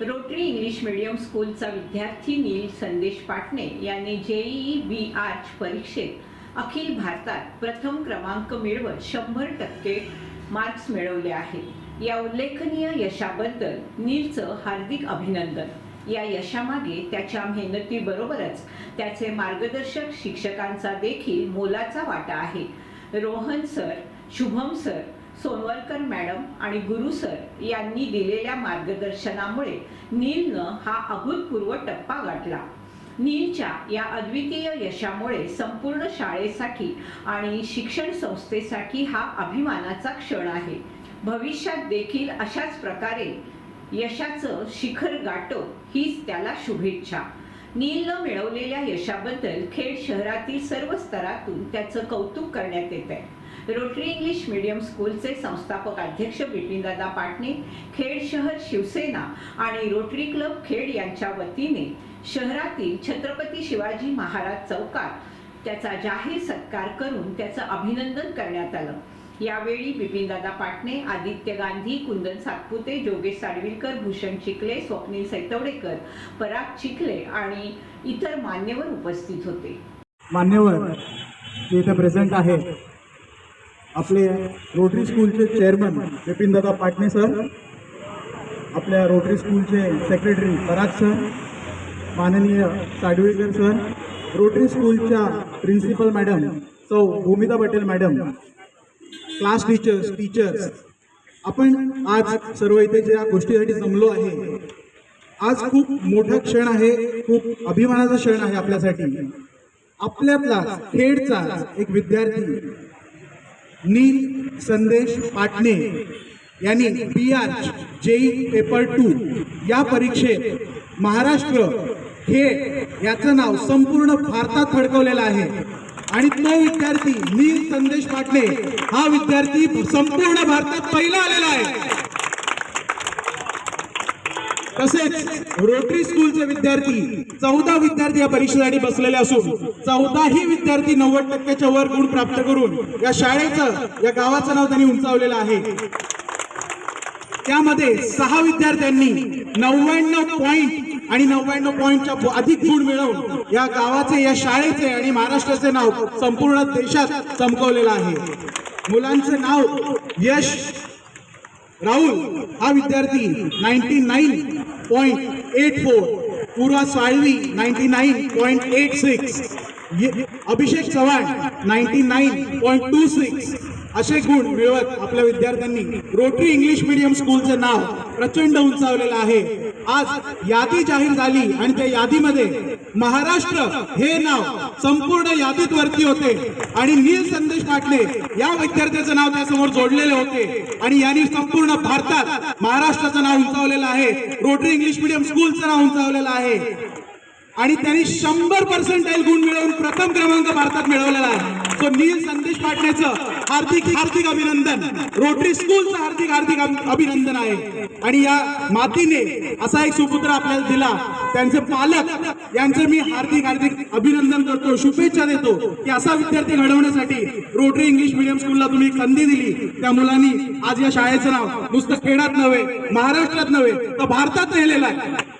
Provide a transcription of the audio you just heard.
Rotary English medium स्कूलचा विद्यार्थी नील संदेश पाटणे याने JEE बी arch परीक्षेत अखिल भारतात प्रथम क्रमांक मिळवत शंभर टक्के मार्क्स मिळवले आहेत या उल्लेखनीय यशाबद्दल नीलचं हार्दिक अभिनंदन. या यशामागे त्याच्या मेहनतीबरोबरच त्याचे मार्गदर्शक शिक्षकांचा देखील मोलाचा वाटा आहे. Rohan sir Shubham sir Sonawalkar madam आणि गुरु सर यांनी दिलेल्या मार्गदर्शनामुळे नीलनं हा अभूतपूर्व टप्पा गाठला. नीलच्या या अद्वितीय यशामुळे संपूर्ण शाळेसाठी आणि शिक्षण संस्थेसाठी हा अभिमानाचा क्षण आहे. भविष्यात देखील अशाच प्रकारे यशाचं शिखर गाठो हीच त्याला शुभेच्छा. नीलनं मिळवलेल्या यशाबद्दल खेड शहरातील सर्व स्तरातून त्याचं कौतुक करण्यात येत आहे रोटरी इंग्लिश मीडियम स्कूलचे संस्थापक अध्यक्ष बिपिनदादा पाटणे खेड शहर शिवसेना आणि रोटरी क्लब खेड यांच्या वतीने शहरातील छत्रपती शिवाजी महाराज चौकात त्याचा जाहीर सत्कार करून त्याचं अभिनंदन करण्यात आलं. यावेळी बिपिनदादा पाटणे आदित्य गांधी कुंदन सातपुते जोगेश साडविलकर भूषण चिखले स्वप्नील सैतवडेकर पराग चिखले आणि इतर मान्यवर उपस्थित होते. मान्यवर जे इथे प्रेझेंट आहेत आपले रोटरी स्कूलचे चेअरमन विपिनदादा पाटणे सर आपल्या रोटरी स्कूलचे सेक्रेटरी पराग सर माननीय साडवेकर सर रोटरी स्कूलच्या प्रिन्सिपल मॅडम सौ Bhumita Patel madam class teachers teachers आपण आज सर्व इथे ज्या गोष्टीसाठी जमलो आहे आज खूप मोठा क्षण आहे खूप अभिमानाचा क्षण आहे आपल्यासाठी. आपल्यातला खेडचा एक विद्यार्थी नील संदेश पाटणे यांनी B R JEE paper two या परीक्षेत महाराष्ट्र हे याचं नाव संपूर्ण भारतात फडकवलेलं आहे. आणि तो विद्यार्थी नील संदेश पाटणे हा विद्यार्थी संपूर्ण भारतात पहिला आलेला आहे. तसेच रोटरी स्कूलचे विद्यार्थी चौदा विद्यार्थी या परीक्षेसाठी बसलेले असून चौदाही विद्यार्थी नव्वद टक्क्याच्या वर गुण प्राप्त करून या शाळेचं या गावाचं नाव त्यांनी उंचावलेलं आहे. त्यामध्ये सहा विद्यार्थ्यांनी नव्याण्णव पॉईंट आणि नव्याण्णव पॉईंटच्या अधिक गुण मिळवून या गावाचे या शाळेचे आणि महाराष्ट्राचे नाव संपूर्ण देशात चमकवलेलं आहे. मुलांचं नाव यश राहुल हा विद्यार्थी ninety nine point eight four Purva Salvi ninety nine point eight six Abhishek Chavan ninety nine point two six असे गुण मिळवत आपल्या विद्यार्थ्यांनी रोटरी इंग्लिश मीडियम स्कूलचं नाव प्रचंड उंचावलेलं आहे. आज यादी जाहीर झाली आणि त्या यादीमध्ये महाराष्ट्र हे नाव संपूर्ण यादीत वरती होते. आणि नील संदेश पाटले या विद्यार्थ्याचं नाव त्यासमोर जोडलेले होते. आणि यांनी संपूर्ण भारतात महाराष्ट्राचं नाव उंचावलेलं आहे. रोटरी इंग्लिश मीडियम स्कूलचं नाव उंचावलेलं आहे. आणि त्यांनी शंभर पर्सेंटाईल गुण मिळवून प्रथम क्रमांक भारतात मिळवलेला आहे. सो नील संदेश पाटण्याचं हार्दिक हार्दिक अभिनंदन. रोटरी स्कूलचं हार्दिक हार्दिक अभिनंदन आहे. आणि या मातीने असा एक सुपुत्र आपल्याला दिला. त्यांचे पालक यांचे मी हार्दिक हार्दिक अभिनंदन करतो शुभेच्छा देतो की असा विद्यार्थी घडवण्यासाठी रोटरी इंग्लिश मिडियम स्कूलला तुम्ही एक संधी दिली. त्या मुलांनी आज या शाळेचं नाव नुसतं खेळात नव्हे महाराष्ट्रात नव्हे तर भारतात नेलेलं आहे.